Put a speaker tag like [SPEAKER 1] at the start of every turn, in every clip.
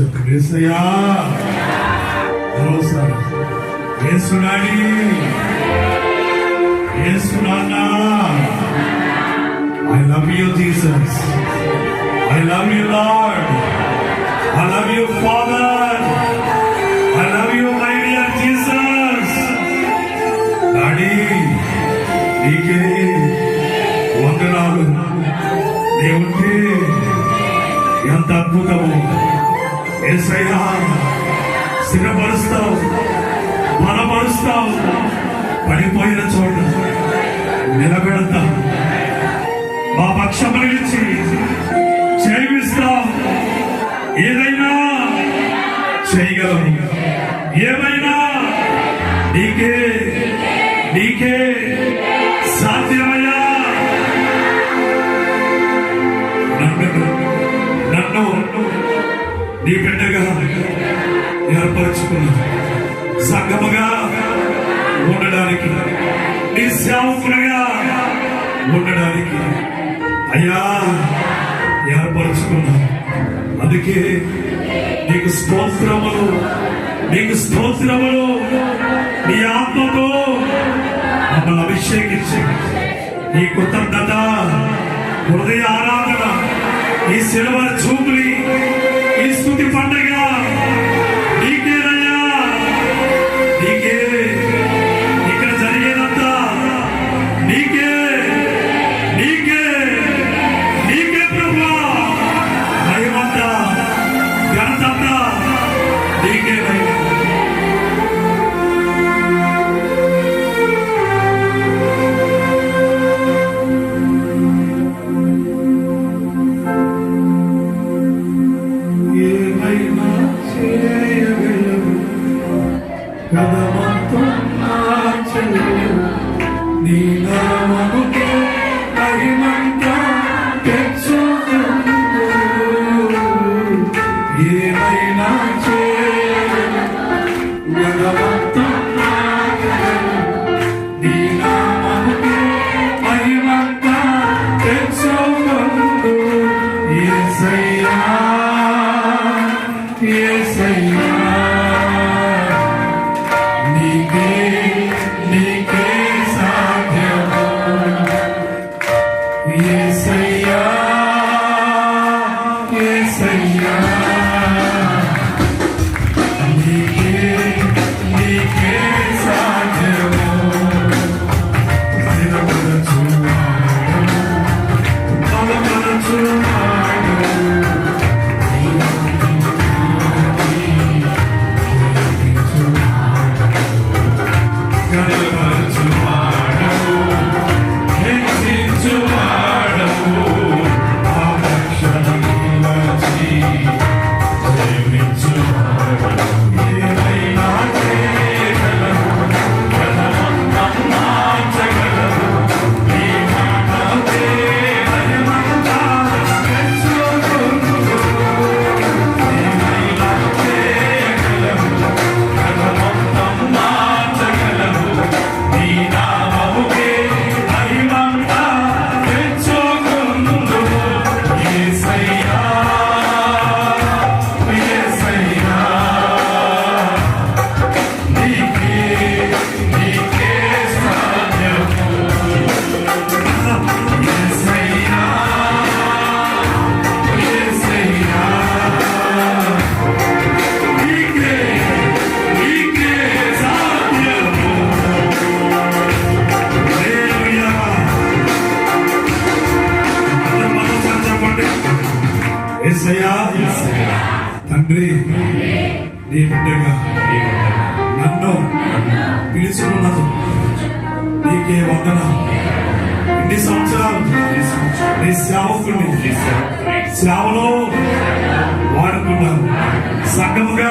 [SPEAKER 1] చెప్పండి ఏసయ్యా మరోసారి ఏసునాడి ఏసునాన్నా I love you Jesus I love you Lord I love you father I love you my dear Jesus daddy నీకే వందనాలు దేవుంటే ఎంత అద్భుతము ఏసయ్యా స్థిరపరుస్తావు బలపరుస్తావు పడిపోయిన చోట నిలబెడతా మా పక్షం నిలిచి చేయిస్తాం ఏదైనా చేయగలము ఏమైనా నీకే నీకే నీ బిడ్డగా ఏర్పరచుకున్నా సంగముగా ఉండడానికి నీ సేవకులుగా ఉండడానికి అయ్యా ఏర్పరచుకున్నా అందుకే నీకు స్తోత్రములు నీకు స్తోత్రములు నీ ఆత్మతో మమ్మల్ని అభిషేకించి. నీ కృతజ్ఞత హృదయ ఆరాధన ఈ సిల్వర్ చూపులి ఈ స్థుతి పండగ Cada పిలుచుకున్నది నీకే వందన ఇన్ని సంవత్సరాలు నీ సేవకుని సేవలో వాడుకున్నాను. సగముగా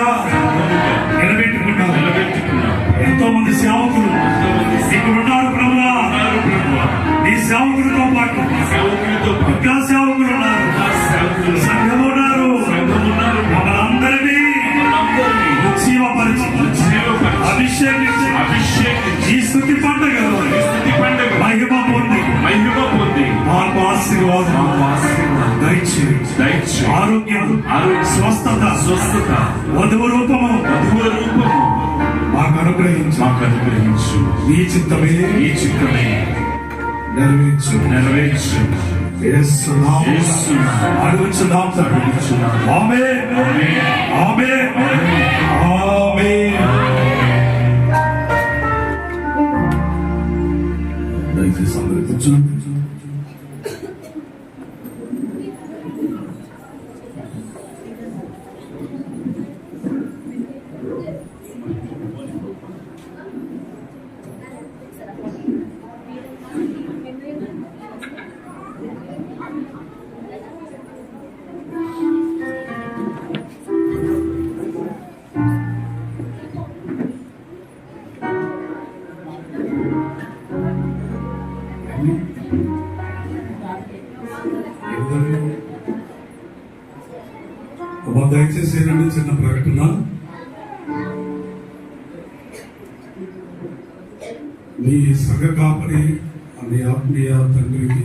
[SPEAKER 1] అనుగ్రహించు నీ చిత్తమే
[SPEAKER 2] ఈ చిత్తమే
[SPEAKER 1] నెరవేర్చు
[SPEAKER 2] నెరవేర్చు
[SPEAKER 1] యేసు నామమున
[SPEAKER 2] యేసునామమున
[SPEAKER 1] అడుగుచున్నాం తండ్రి
[SPEAKER 2] అడుగుచున్నాం.
[SPEAKER 1] ఆమేన్ ఆమేన్ ఆమేన్ దయచేసి అందరూ కూర్చోండి అమ్మా నీ సంఘ కాపరి నీ ఆత్మీయ తండ్రికి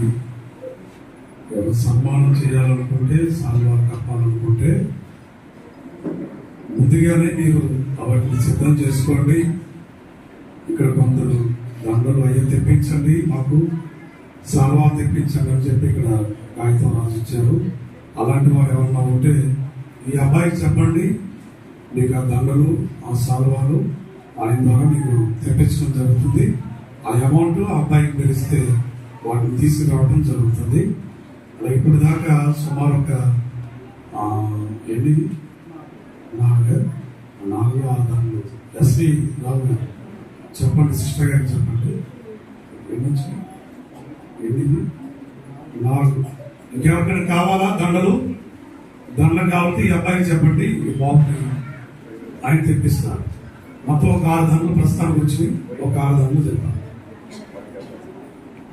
[SPEAKER 1] సన్మానం చేయాలనుకుంటే సాల్వార్ కప్పాలనుకుంటే ముందుగానే మీరు వాటిని సిద్ధం చేసుకోండి. ఇక్కడ కొందరు దండలు అయ్యి తెప్పించండి మాకు సాల్వా తెప్పించండి అని చెప్పి ఇక్కడ కాగితం రాసిచ్చారు. అలాంటి వారు ఎవరన్నా ఉంటే ఈ అబ్బాయికి చెప్పండి. మీకు ఆ దండలు ఆ సాల్వాలు ఆయన ద్వారా మీకు తెప్పించడం జరుగుతుంది. ఆ అమౌంట్ ఆ అబ్బాయికి తెలిస్తే వాటిని తీసుకురావడం జరుగుతుంది. అలా ఇప్పుడు దాకా సుమారు ఒక ఎనిమిది నాలుగు నాలుగు ఆరు దండలు ఎస్వి రావు గారు చెప్పండి సిస్టర్ గారు చెప్పండి. ఎన్ని ఎనిమిది నాలుగు. ఇంకెవరికైనా కావాలా దండలు? దండలు కాబట్టి ఈ అబ్బాయికి చెప్పండి ఈ బాబుని ఆయన తెప్పిస్తారు. మొత్తం ఒక ఆరు దండలు ప్రస్తుతానికి వచ్చి ఒక ఆరు దండలు చెప్పాలి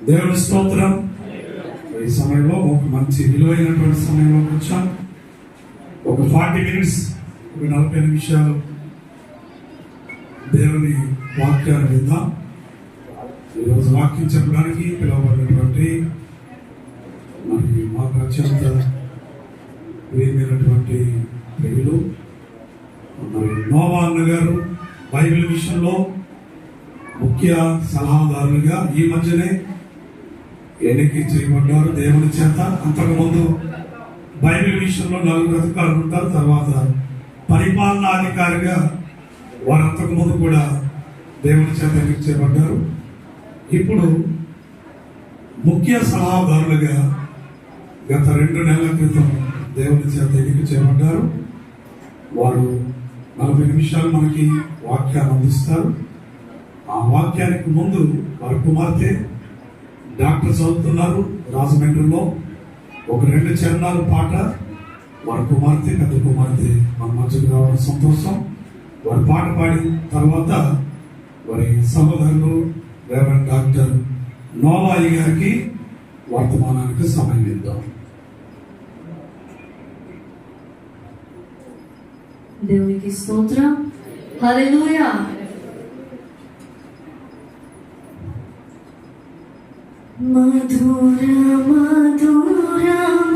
[SPEAKER 1] దేవుని స్తోత్రం. ఈ సమయంలో ఒక మంచి విలువైనటువంటి సమయంలో వచ్చాం. ఒక ఫార్టీ మినిట్స్ ఒక నలభై నిమిషాలు దేవుని వాక్యాలు విందాం. ఈరోజు వాక్యం చెప్పడానికి పిలువబడినటువంటి మరి మాకు అత్యంత ప్రియమైనటువంటి ప్రియులు మరి నోవా అన్న గారు బైబిల్ విషయంలో ముఖ్య సలహాదారులుగా ఈ మధ్యనే ఎన్నిక చేయబడ్డారు. దేవుని చేత అంతకుముందు బైబిల్ విషయంలో నలుగురు అధికారులు ఉంటారు. తర్వాత పరిపాలనాధికారిగా వారు అంతకుముందు కూడా దేవుని చేత ఎన్నిక చేయబడ్డారు. ఇప్పుడు ముఖ్య సలహాదారులుగా గత రెండు నెలల క్రితం దేవుని చేత ఎన్నిక చేయబడ్డారు. వారు నలభై నిమిషాలు మనకి వాక్యాన్ని అందిస్తారు. ఆ వాక్యానికి ముందు వారి కుమార్తె డాక్టర్ చదువుతున్నారు రాజమండ్రిలో. ఒక రెండు చరణాలు పాట వారి కుమార్తె పెద్ద కుమార్తె మన మధ్యకు రావడం సంతోషం. వారి పాట పాడిన తర్వాత వారి సహోదరులు రేవంత్ డాక్టర్ నోవాయి గారికి వర్తమానానికి సమయం ఇద్దాం.
[SPEAKER 3] దేవునికి స్తోత్రం హల్లెలూయా మధుర మధుర మధుర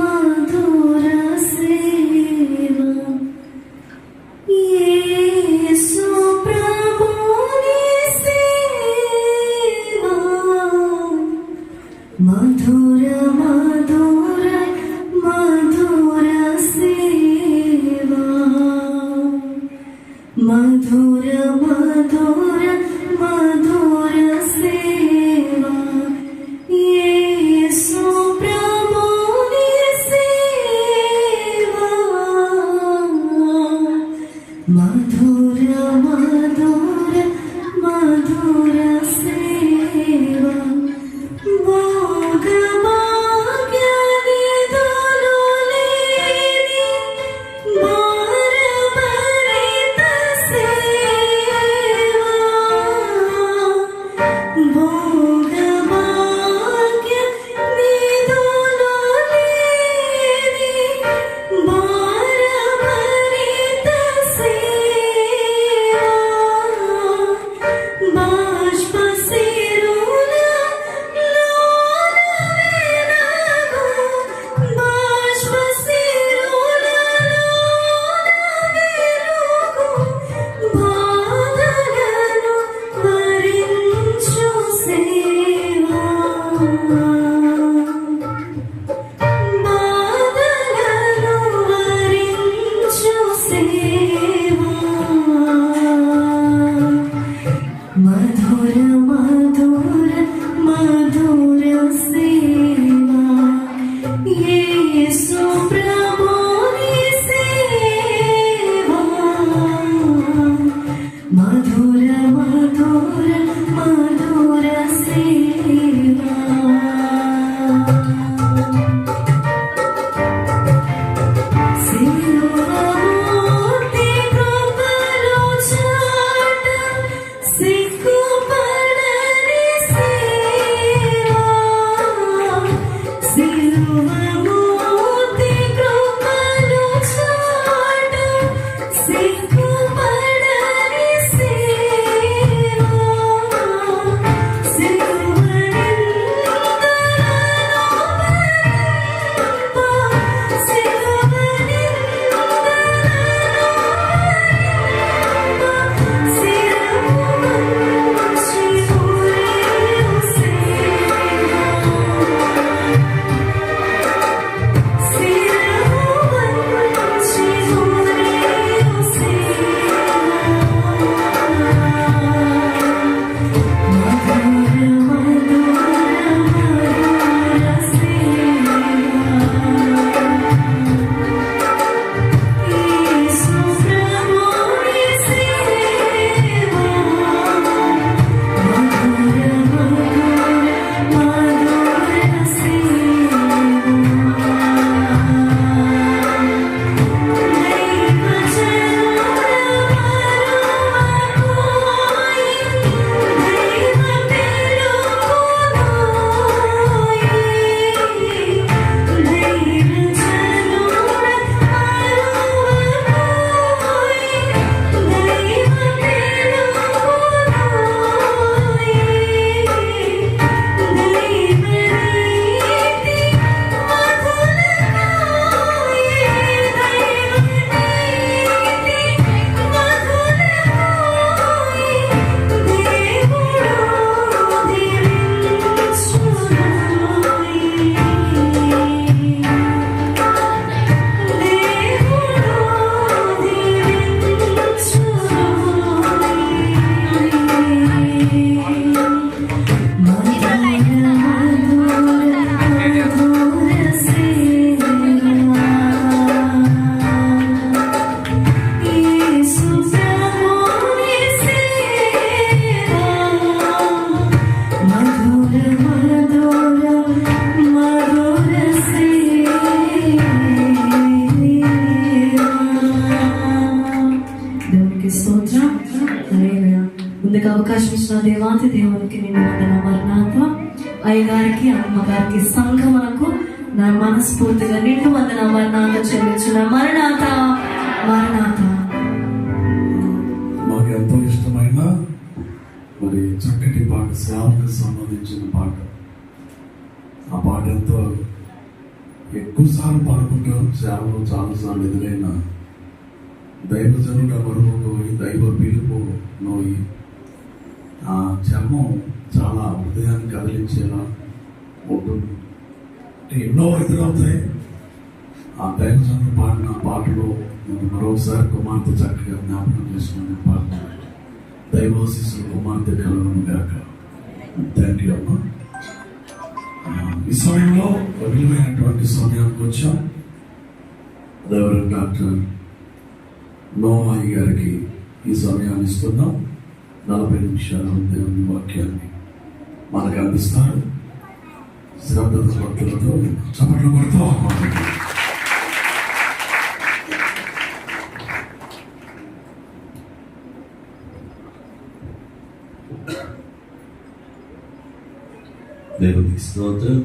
[SPEAKER 3] అవకాశం దేవాతి దేవునికి నేను వందన. మరణాత అయ్యగారికి అమ్మగారికి సంఘమునకు నా మనస్ఫూర్తిగా నిండు వందన. మరణాత చెల్లించిన మరణాత మరణాత
[SPEAKER 1] మాకు ఎంతో ఇష్టమైన మరి చక్కటి పాట సేవకు సంబంధించిన పాట. ఆ పాట ఎంతో ఎక్కువసార్లు పాడుకుంటాం. సేవలో చాలాసార్లు ఎదురైన దైవజనుడ బరువు నోయి దైవ పిలుపు నోయి ఆ చర్మం చాలా హృదయాన్ని కదిలించేలా ఉంటుంది. ఎన్నో ఎదురవుతాయి ఆ దైవజనుడు పాడిన పాటలో నేను మరొకసారి కుమార్తె చక్కగా జ్ఞాపకం చేసుకుని పాట. దైవాశిస్సు కుమార్తె కలవను గాక. థ్యాంక్ యూ అమ్మా ఈ సమయంలో ఒక విలువైనటువంటి సమయానికి వచ్చాం. రెవరెండ్ డాక్టర్ నోమాయి గారికి ఈ సమయాన్ని ఇస్తున్నాం. నలభై నిమిషాలు దేవుని వాక్యాన్ని మనకు అందిస్తారు. శ్రద్ధ భక్తులతో చప్పట్లు కొడుతూ.
[SPEAKER 4] దేవునికి స్తోత్రం.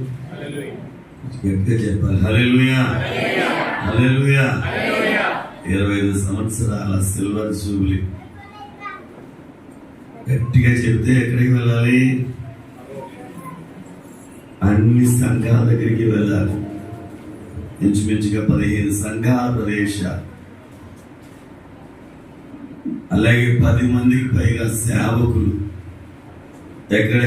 [SPEAKER 4] గట్టిగా చెప్పాలి. హల్లెలూయా. హల్లెలూయా. ఇరవై ఐదు సంవత్సరాల సిల్వర్ జూబ్లీ గట్టిగా చెప్తే ఎక్కడికి వెళ్ళాలి? అన్ని సంఘాల దగ్గరికి వెళ్ళాలి. ఇంచుమించుగా పదిహేను సంఘాల ప్రదేశాలు. అలాగే పది మందికి పైగా సేవకులు. ఎక్కడ